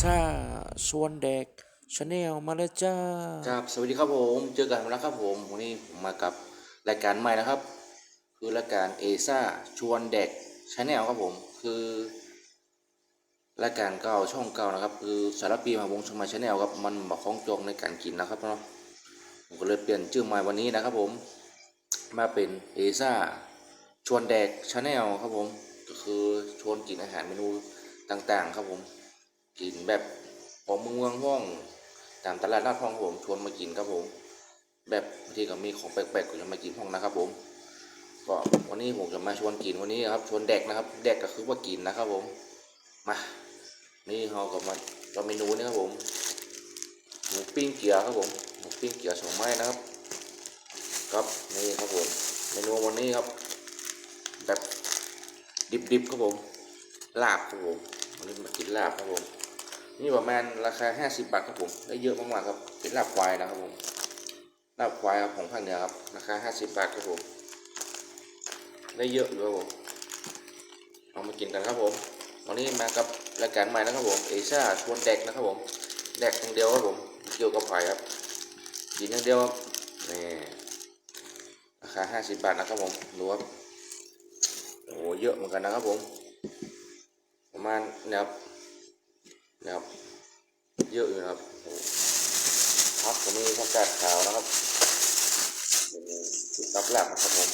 ซ่าชวนเด็กชาแนลมาแล้วจ้า ครับ สวัสดีครับผม เจอกันแล้วครับผม วันนี้ผมมากับรายการใหม่นะครับ คือรายการเอซ่าชวนเด็กชาแนลครับผม คือรายการเก่าช่องเก่านะครับ คือสารปีมาวงชมาชาแนลครับ มันมาคล้องจองในการกินนะครับเนาะ ผมก็เลยเปลี่ยนชื่อใหม่วันนี้นะครับผม มาเป็นเอซ่าชวนเด็กชาแนลครับผม ก็คือชวนกินอาหารเมนูต่างๆ ครับผม กินแบบของเมืองห้องตามตลาดนัดห้องผมชวนมากินครับผม แบบบางทีก็มีของแปลกๆก็จะมากินห้องนะครับ ผมก็วันนี้ผมจะมาชวนกินวันนี้ครับชวนเด็กนะครับเด็กก็คือว่ากินนะครับผมมานี่เราก็มาเราเมนูนี้ครับผมหมูปิ้งเกี๊ยวครับผมหมูปิ้งเกี๊ยวสองไม้นะครับครับนี่ครับผมเมนูวันนี้ครับ แบบดิบๆครับผมลาบครับผมวันนี้มากินลาบครับผม นี่ประมาณราคา 50 บาทครับผมได้เยอะมากๆครับเป็นลาบควายนะครับผมลาบควายครับของภาคเหนือครับราคา 50 บาทครับผมได้เยอะอยู่ครับผมเอามากินกันครับผมวันนี้มากับรายการใหม่นะครับผมเอซ่าชวนเด็กนะครับผมเด็กอย่างเดียวครับผมเกี่ยวกับไผ่ครับกินอย่างเดียวครับนี่ราคา50บาทนะครับผมดูครับโอ้โหเยอะเหมือนกันนะครับผม ประมาณเนี่ยครับ นะครับ เยอะอยู่นะครับพักตรงนี้ผักกาดขาวนะครับเป็นจุดตับหลักนะครับผม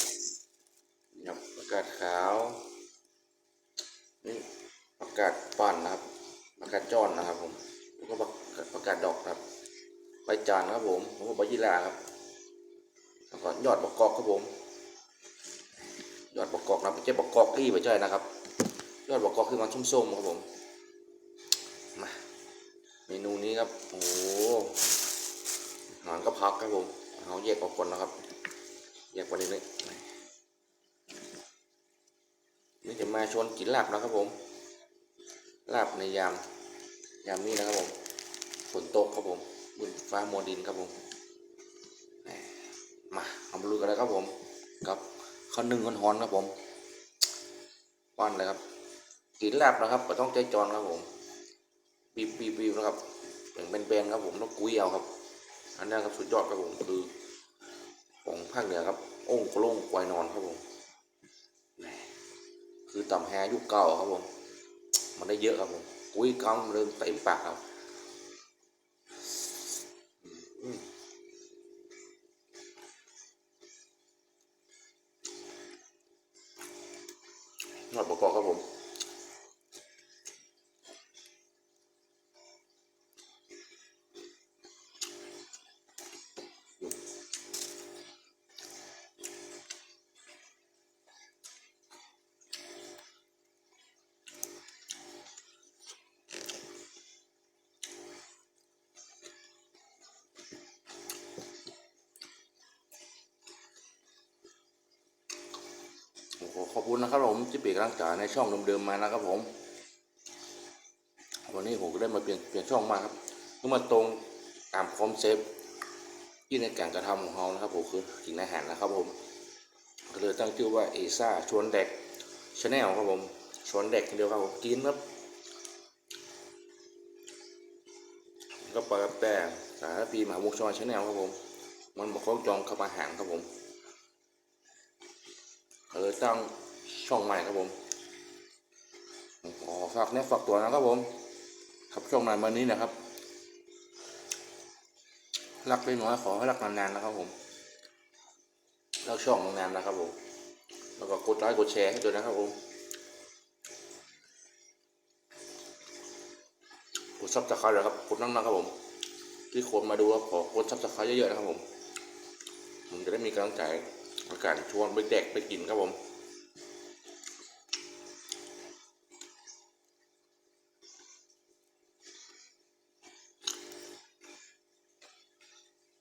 นี่ครับผักกาดขาวนี่ผักกาดปั่นนะครับผักกาดจ้อนนะครับผมแล้วก็ผักกาดดอกครับใบจานครับผมแล้วก็ใบยี่หร่าครับแล้วก็ยอดบกกอกครับผม ยอดบกกอกนะไม่ใช่บกกอกที่ไม่ใช่นะครับ ยอดบกกอกคือมันส้มๆครับผม ครับ โอ้โหอาหารก็พักครับผมเอาแยกออกก่อนนะครับแยกประเด็นนี้นี่จะมาชวนกินลาบนะครับผม ลาบในยาม ยามนี้นะครับผมฝนตกครับผมบนฟ้ามัวดินครับผมมาเอามาลุยกันเลยครับผมกับข้าวนึ่งฮ้อนครับผมป้อนเลยครับกินลาบนะครับก็ต้องใจจอนครับผมบีบบีบบีบนะครับ เป็นแบนๆครับผมต้องกุ้ยเอาครับ อันนี้ครับสุดยอดครับผมคือของภาคเหนือครับโอ่งค์กลงควายนอนครับผมคือต่ำแฮยุคเก่าครับผม มันได้เยอะครับผมกุ้ยก้องเริ่มเต็มปากครับ โอ้โหขอบคุณนะครับผมที่เป็นกำลังใจในช่องเดิมๆมานะครับผม วันนี้ผมก็ได้มาเปลี่ยนเปลี่ยนช่องมาครับก็มาตรงตามคอมเซปที่ในการกระทำของเรานะครับผมคือกินอาหารนะครับผมก็เลยตั้งชื่อว่าเอซ่าชวนเด็กชาแนลครับผมชวนเด็กเดียวครับผมกินครับก็ปลากระแปงสารพีมหาวงชอนชาแนลครับผม มันบอกเขาจองกับอาหารครับผม ก็เลยตั้งช่องใหม่ครับผมขอฝากเนี้ยฝากตัวนะครับผมครับช่องใหม่วันนี้นะครับ รักได้น้อยขอให้รักนานๆนะครับผมรักช่องนานๆนะครับผมแล้วก็กดไลค์กดแชร์ให้ด้วยนะครับผมกดซับสไครต์เลยครับกดนั่งนะครับผม ที่คนมาดูครับขอกดซับสไครต์เยอะๆนะครับผมผมจะได้มีกำลังใจ ในการชวนไปแดกไปกินครับผม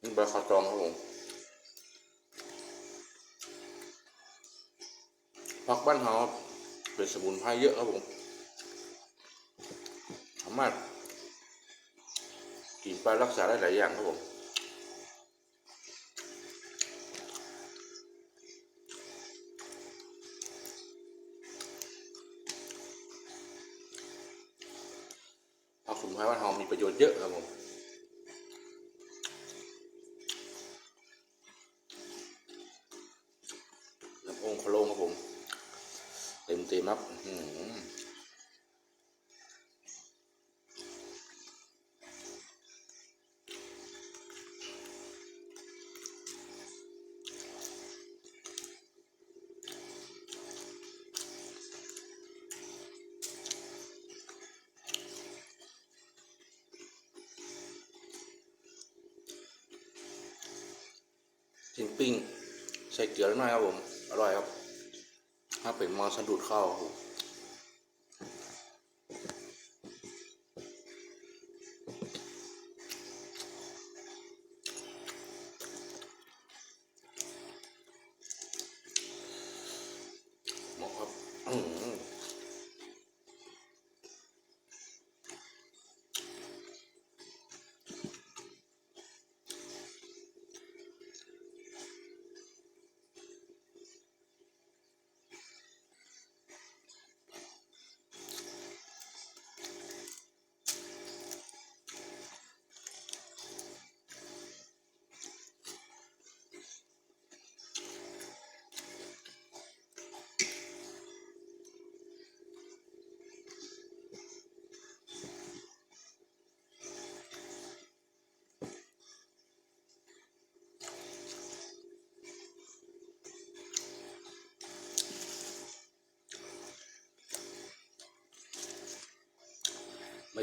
นี่ใบคาตองครับผมผักบ้านเฮาเป็นสมุนไพรเยอะครับผมสามารถกินไปรักษาได้หลายอย่างครับผม น้ำองค์โคโลงครับผม เต็มเต็มๆครับอื้อหือชิ้นปิ้งใส่เกลือนิดหน่อยครับผม อร่อยครับ ถ้าเป็นมอสะดุดเข้า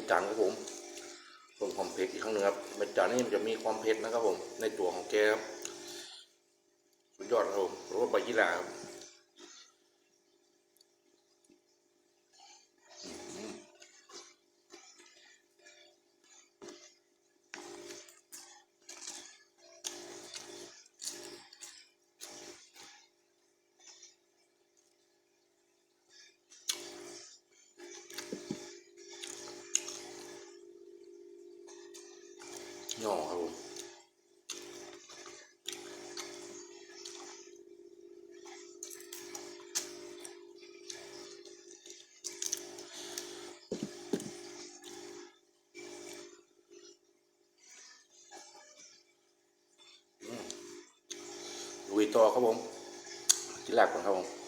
ไม่จันครับผมเพิ่มความเผ็ดอีกครั้งหนึ่งครับไม่จานนี่มันจะมีความเผ็ดนะครับผม ในตัวของแกครับสุดยอดครับผมหรือว่าใบยี่หร่าครับ หน่อครับผมลุยต่อครับผมกินแรกก่อนครับผม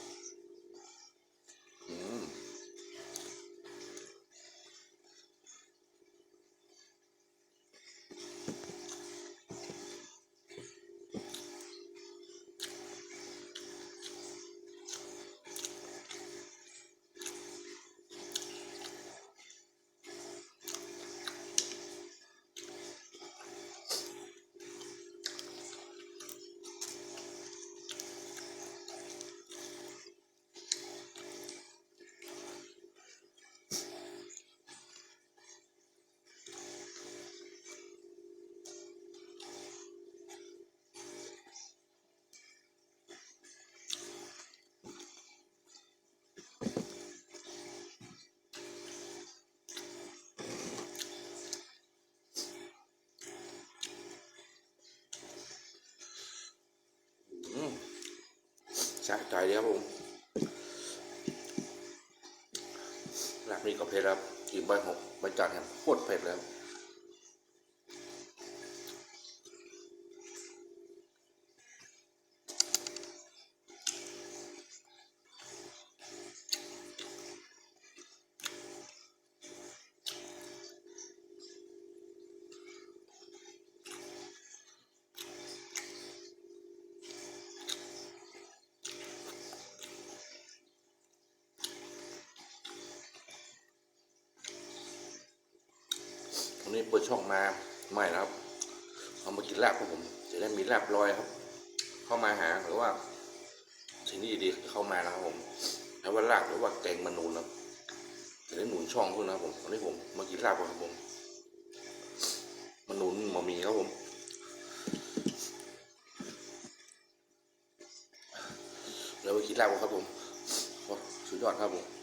สะใจเลยครับผมหลักนี้ก็เผ็ดครับกินใบหกใบจัดครับโคตรเผ็ดแล้ววัน นี้เปิดช่องมาใหม่นะครับ เอามากินลาบครับผม จะได้มีลาบลอยครับ เข้ามาหาหรือว่า สิ่งที่ดีๆเข้ามานะครับผมแล้วว่าลาบหรือว่าแกงมะนูนครับจะได้หนุนช่องขึ้นนะครับผมวันนี้ผมมากินลาบครับผมมะนูนมามีครับผมแล้วไปกินลาบครับผมสุดยอดครับผม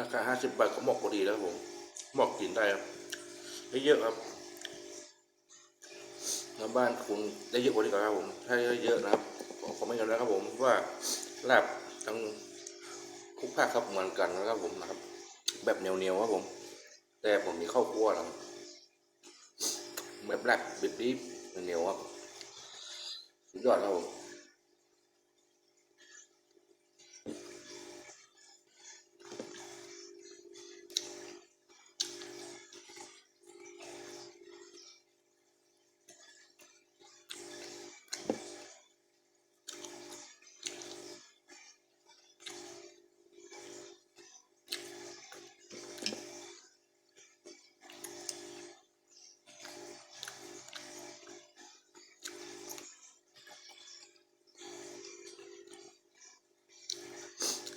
ราคาห้าสิบบาทก็เหมาะพอดีแล้วผมเหมาะกินได้ครับได้เยอะครับแล้วบ้านคุณได้เยอะกว่านี้ก่อนครับผมถ้าเยอะนะครับขอคอมเมนต์กันนะครับผมว่าลาบทั้งทุกภาคครับเหมือนกันนะครับผมนะครับ แบบเหนียวๆครับผม แต่ผมมีข้าวคั่วแล้วแบบแรกบิดบีบเหนียวครับสุดยอดครับผม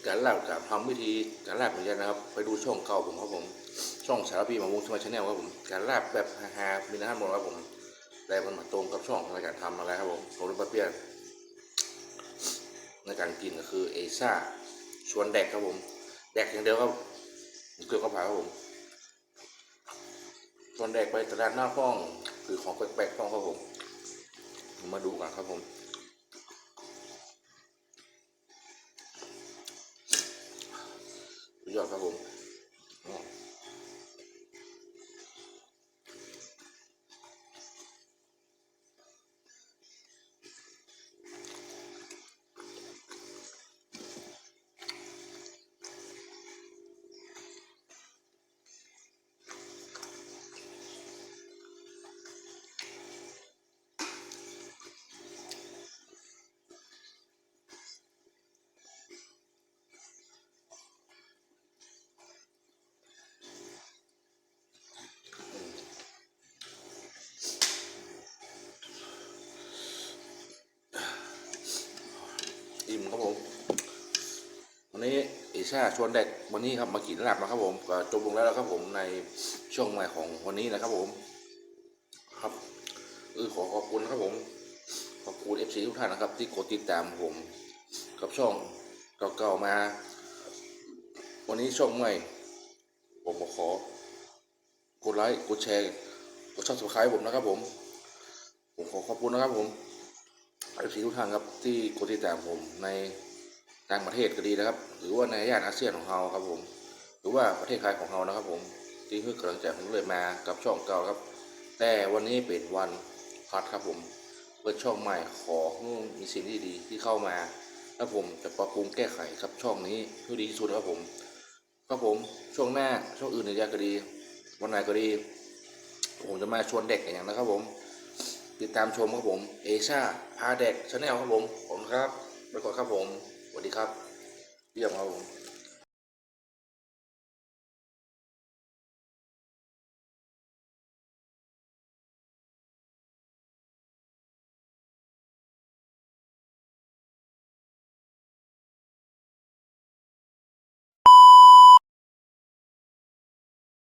การลาบกับทำวิธีการลาบเหมือนกันนะครับ ไปดูช่องเก่าผมครับผม ช่องสารพีมาวงสมาชแนลครับผมการลาบแบบฮาๆมีน้ำหมดครับผม แต่มันมาตรงกับช่องในการทำอะไรครับผมผมรู้ปะเปี้ยนในการกินก็คือเอซ่าชวนแดกครับผม แดกอย่างเดียวครับเกลือกับผักครับผมชวนแดกไปตลาดหน้าห้อง คือของแปลกๆห้องครับผม มาดูกันครับผม สุดย ชาชวนเด็กวันนี้ครับมากินลาบนะครับผมก็จบลงแล้วนะครับผมในช่วงใหม่ของวันนี้นะครับผม ครับเออขอขอบคุณครับผมขอบคุณเอฟซีทุกท่านนะครับ ที่กดติดตามผม กับช่องเก่าๆมา วันนี้ช่องใหม่ผมขอกดไลค์กดแชร์กดซับสไครต์ผมนะครับผม ผมขอขอบคุณนะครับผมเอฟซีทุกท่านครับที่กดติดตามผมใน ต่างประเทศก็ดีนะครับ หรือว่าในย่านอาเซียนของเราครับผม หรือว่าประเทศไทยของเรานะครับ ผมที่เพื่อกำลังใจผมเลยมากับช่องเก่าครับ แต่วันนี้เป็นวันพัดครับผมเปิดช่องใหม่ขอมีสิ่งที่ดีที่เข้ามาแล้วผมจะปรับปรุงแก้ไขกับช่องนี้ให้ดีที่สุดครับผมครับผมช่วงหน้าช่องอื่นในยาก็ดี วันไหนก็ดี ผมจะมาชวนเด็กอย่างนะครับผม ติดตามชมครับผม เอชาพาเด็กชาแนลครับผมผมครับไปก่อนครับผม สวัสดีครับ เยี่ยมครับผม